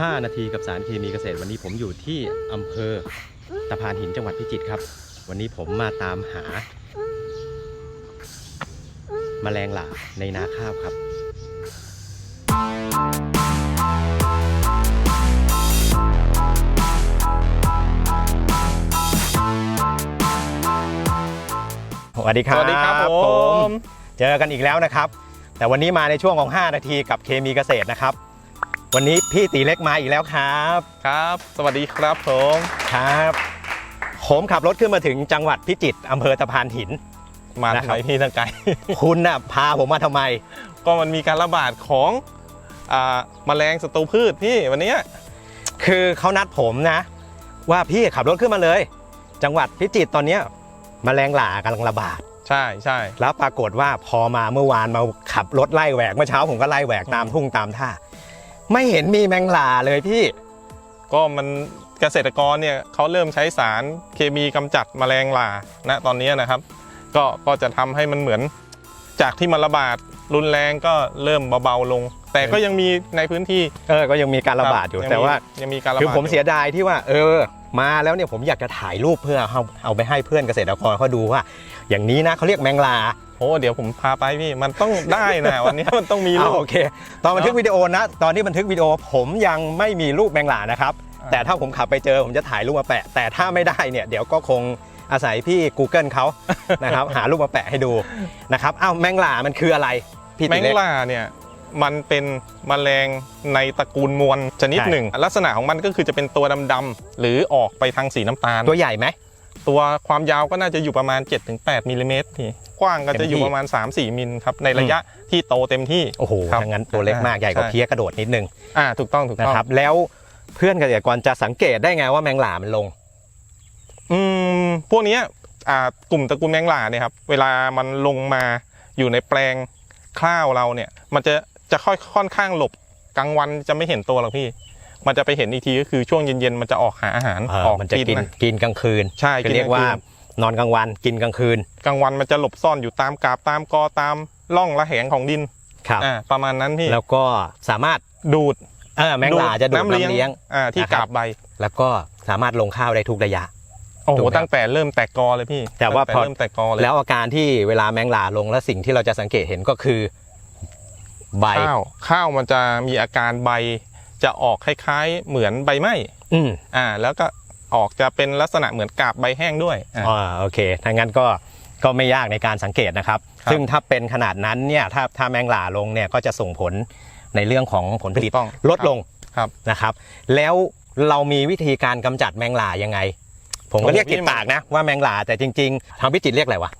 5 นาทีกับสารเคมีเกษตร วันนี้ผมอยู่ที่อำเภอตะพานหินจังหวัดพิจิตรครับ วันนี้ผมมาตามหาแมลงหลาในนาข้าวครับ สวัสดีครับสวัสดีครับผม เจอกันอีกแล้วนะครับ แต่วันนี้มาในช่วงของ 5 นาทีกับเคมีเกษตรนะครับ วันนี้พี่ตีเล็กมาอีกแล้วครับ ครับ สวัสดีครับผมครับผมขับรถขึ้นมาถึงจังหวัดพิจิตรอำเภอตะพานหิน มานะทำครับไมพี่ตั้งไกล คุณน่ะพาผมมาทำไม ก็มันมีการระบาดของอ่าแมลงศัตรูพืชพี่วันเนี้ยคือเขานัดผมนะ ว่าพี่ขับรถขึ้นมาเลย จังหวัดพิจิตรตอนเนี้ยแมลงหลากำลังระบาด ใช่ใช่แล้วปรากฏว่าพอมาเมื่อวานมาขับรถไล่แหวกเมื่อเช้าผมก็ไล่แหวกตามทุ่งตามท่า ไม่เห็นมีแมงลาเลยพี่ ก็มันเกษตรกรเนี่ยเขาเริ่มใช้สารเคมีกำจัดแมลงหลาณตอนนี้นะครับ ก็ก็จะทำให้มันเหมือนจากที่มันระบาดรุนแรงก็เริ่มเบาๆลง แต่ก็ยังมีในพื้นที่เออก็ยังมีการระบาดอยู่คงแต่ว่ายังมีการระบาดคือผมยู่เสียดายที่ว่า เออ มาแล้วเนี่ยผมอยากจะถ่ายรูปเพื่อเอาเอาไปให้เพื่อนเกษตรกรเขาดูว่า อย่างนี้นะเขาเรียกแมงลา โอ้เดี๋ยวผมพาไปพี่มันต้องได้นะวันนี้มันต้องมีเอาลูกโอเค ตอนบันทึกวิดีโอนะ ตอนที่บันทึกวิดีโอผมยังไม่มีรูปแมงลานะครับอ่าแต่ถ้าผมขับไปเจอผมจะถ่ายรูปมาแปะ แต่ถ้าไม่ได้เนี่ยเดี๋ยวก็คงอาศัยพี่ Google เขานะครับหารูปมาแปะให้ดูนะครับอ้าวแมงลามันคืออะไรพี่แมติงเล็กล่าเนี่ยมันเป็นแมลงในตระกูลมวลชนิดใช่หนึ่ง ลักษณะของมันก็คือจะเป็นตัวดำๆหรือออกไปทางสีน้ำตาล ตัวใหญ่ไหม ตัวความยาวก็น่าจะอยู่ประมาณ 7-8มิลลิเมตรนี่กว้างก็เต็จะมที่อยู่ประมาณ 3-4มิลครับในระยะที่โตเต็มที่โอ้โหครับถ้างั้นตัวเล็กมากใหญ่กว่าใช่เพี้ยกระโดดนิดนึงอ่าถูกต้องถูกนะต้องครับแล้วเพื่อนเกษตรกรจะสังเกตได้ไงว่าแมงลามันลงอืมพวกเนี้ยอ่ากลุ่มตระกูลแมงล่าเนี่ยครับเวลามันลงมาอยู่ในแปลงข้าวเราเนี่ย มันจะจะค่อยค่อนข้างหลบกลางวันจะไม่เห็นตัวหรอกพี่ มันจะไปเห็นอีกทีก็คือช่วงเย็นๆมันจะออกหาอาหารเออออกมันจะกินนะกินกลางคืนใช่คือกินเรียกว่าลงคืนนอนกลางวันกินกลางคืน กลางวันมันจะหลบซ่อนอยู่ตามกาบตามกอตามร่องระแหงของดินครับอ่าประมาณนั้นพี่แล้วก็สามารถดูดเออแมงลาจะดูดน้ำเลี้ยงอ่าที่นะครับกาบใบ แล้วก็สามารถลงข้าวได้ทุกระยะโอ้โหถูกไหมตั้งแต่เริ่มแตกกอเลยพี่ แต่ว่างพอเริ่มแตกกอเลยแล้วอาการที่เวลาแมงลาลงแล้วสิ่งที่เราจะสังเกตเห็นก็คือ ใบข้าวข้าวมันจะมีอาการใบ จะออกคล้ายๆเหมือนใบไหม้อืมอ่า แล้วก็ออกจะเป็นลักษณะเหมือนกาบใบแห้งด้วยอ่าอ่าโอเคถ้างั้นก็ก็ไม่ยากในการสังเกตนะครับครับซึ่งถ้าเป็นขนาดนั้นเนี่ยถ้าถ้าแมงลาลงเนี่ยก็จะส่งผลในเรื่องของผลผลิตถูกต้องลดลงครับนะครับ แล้วเรามีวิธีการกำจัดแมงลายังไง ผมก็โอ้เรียกนี่ติดปากนะว่าแมงลาแต่จริง ๆทางพิจิตรเรียกอะไรวะ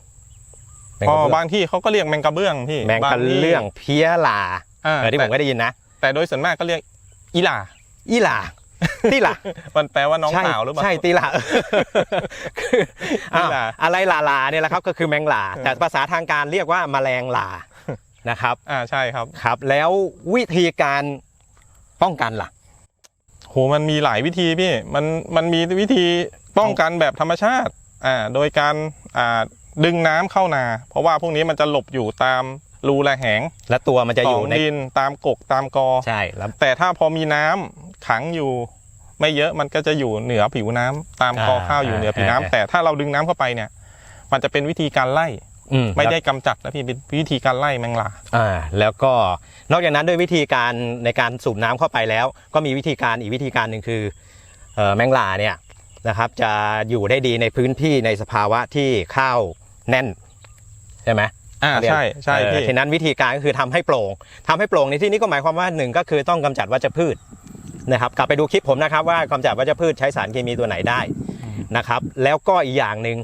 แมงพกะอเบื้องบางที่เขาก็เรียกแมงกระเบื้องพี่แมงกะบาที่เรื่องเพี้ยลาอ่าเออที่ผมแต่ก็ได้ยินนะแต่โดยส่วนมากก็เรียก อีหลาอีลาตีลามันแปลว่าน้องใช่สาวหรือเปล่า ใช่ตีลาคืออ้าวตีลาอะไรลาลาเนี่ยแหละครับก็คือแมงลาเออแต่ภาษาทางการเรียกว่าแมลงลานะครับ อ่าใช่ครับครับ แล้ววิธีการป้องกันล่ะโหมันมีหลายวิธีพี่มันมันมีวิธีป้องกันแบบธรรมชาติอ่าโดยการอ่าดึงน้ำเข้านา เพราะว่าพวกนี้มันจะหลบอยู่ตาม รูระแหงและตัวมันจะขออยู่งในดินตามกกตามกอใช่แล้วแต่ถ้าพอมีน้ำขังอยู่ไม่เยอะมันก็จะอยู่เหนือผิวน้ำตามคอข้าวอยู่เหนือผิวน้ำแต่ถ้าเราดึงน้ำเข้าไปเนี่ย มันจะเป็นวิธีการไล่อืมไม่ได้กำจัดนะพี่เป็นวิธีการไล่แมงลาอ่าแล้วก็นอกจากนั้นด้วยวิธีการในการสูบน้ำเข้าไปแล้ว ก็มีวิธีการอีกวิธีการหนึ่งคือเอ่อแมงลาเนี่ยนะครับจะอยู่ได้ดีในพื้นที่ในสภาวะที่ข้าวแน่นใช่ไหม อ่าใช่ใช่เออพี่ทีนั้นวิธีการก็คือทำให้โปร่งทำให้โปร่งในที่นี้ก็หมายความว่าหนึ่งก็คือต้องกำจัดวัชพืชนะครับกลับไปดูคลิปผมนะครับว่ากำจัดวัชพืชใช้สารเคมีตัวไหนได้นะครับ แล้วก็อีกอย่างหนึ่ง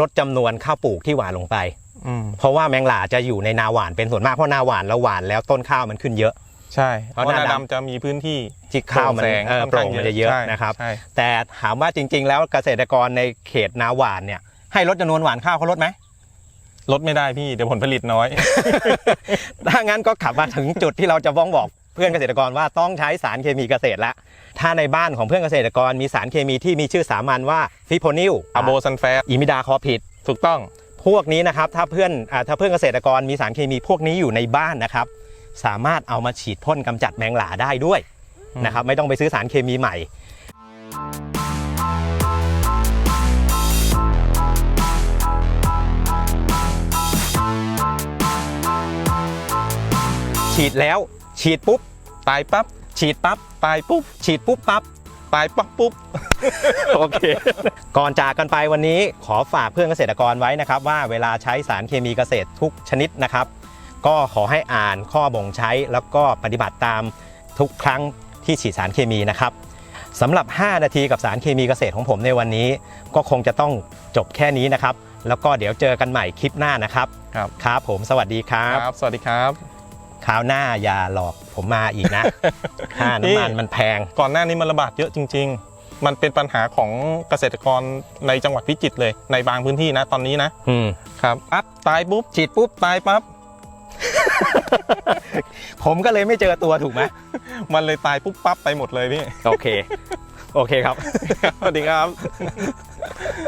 ลดจำนวนข้าวปลูกที่หว่านลงไปอืมเพราะว่าแมงหลาจะอยู่ในนาหวานเป็นส่วนมากเพราะนาหวานแล้วหวานแล้วต้นข้าวมันขึ้นเยอะ ใช่ เพเพราะราะหน้านาดำดำจะมีพื้นที่ที่ข้าวมันโปร่งแสงเออค่อนโปร่ข้างงมันจะเยอะใช่นะครับใช่แต่ถามว่าจริง ๆ แล้วเกษตรกรในเขตนาหวานเนี่ยให้ลดจำนวนหวานข้าวเขาลดไหม ลดไม่ได้พี่เดี๋ยวผลผลิตน้อย ถ้างั้นก็ขับมาถึงจุดที่เราจะบ้องบอกเพื่อนเกษตรกรว่าต้องใช้สารเคมีเกษตรละ ถ้าในบ้านของเพื่อนเกษตรกรมีสารเคมีที่มีชื่อสามัญว่าฟิโพนิลอะโบซันแฟร์อิมิดาคอผิด ถูกต้อง พวกนี้นะครับถ้าเพื่อนอาถ้าเพื่อนเกษตรกรมีสารเคมีพวกนี้อยู่ในบ้านนะครับ สามารถเอามาฉีดพ่นกำจัดแมงหลาได้ด้วยอืมนะครับไม่ต้องไปซื้อสารเคมีใหม่ ฉีดแล้ว ฉีดปุ๊บ ตายปั๊บ ฉีดปั๊บ ตายปุ๊บ ฉีดปุ๊บปั๊บ ตายปั๊บปุ๊บ โอเค ก่อนจากกันไปวันนี้ขอฝากเพื่อนเกษตรกรไว้นะครับ ว่าเวลาใช้สารเคมีเกษตรทุกชนิดนะครับ ก็ขอให้อ่านข้อบ่งใช้แล้วก็ปฏิบัติตามทุกครั้งที่ฉีดสารเคมีนะครับสำหรับ 5 นาทีกับสารเคมีเกษตรของผมในวันนี้ ก็คงจะต้องจบแค่นี้นะครับ แล้วก็เดี๋ยวเจอกันใหม่คลิปหน้านะครับ ครับ ครับผมสวัสดีครับ ครับ สวัสดีครับ คราวหน้าอย่าหลอกผมมาอีกนะ ค่าน้ำมันมันแพง ก่อนหน้านี้มันระบาดเยอะจริง ๆ มันเป็นปัญหาของเกษตรกรในจังหวัดพิจิตรเลย ในบางพื้นที่นะตอนนี้นะอืมครับอัพตายปุ๊บฉีดปุ๊บตายปั๊บ ผมก็เลยไม่เจอตัวถูกไหมมันเลยตายปุ๊บปั๊บไปหมดเลยพี่ โอเค โอเคครับ สวัสดีครับ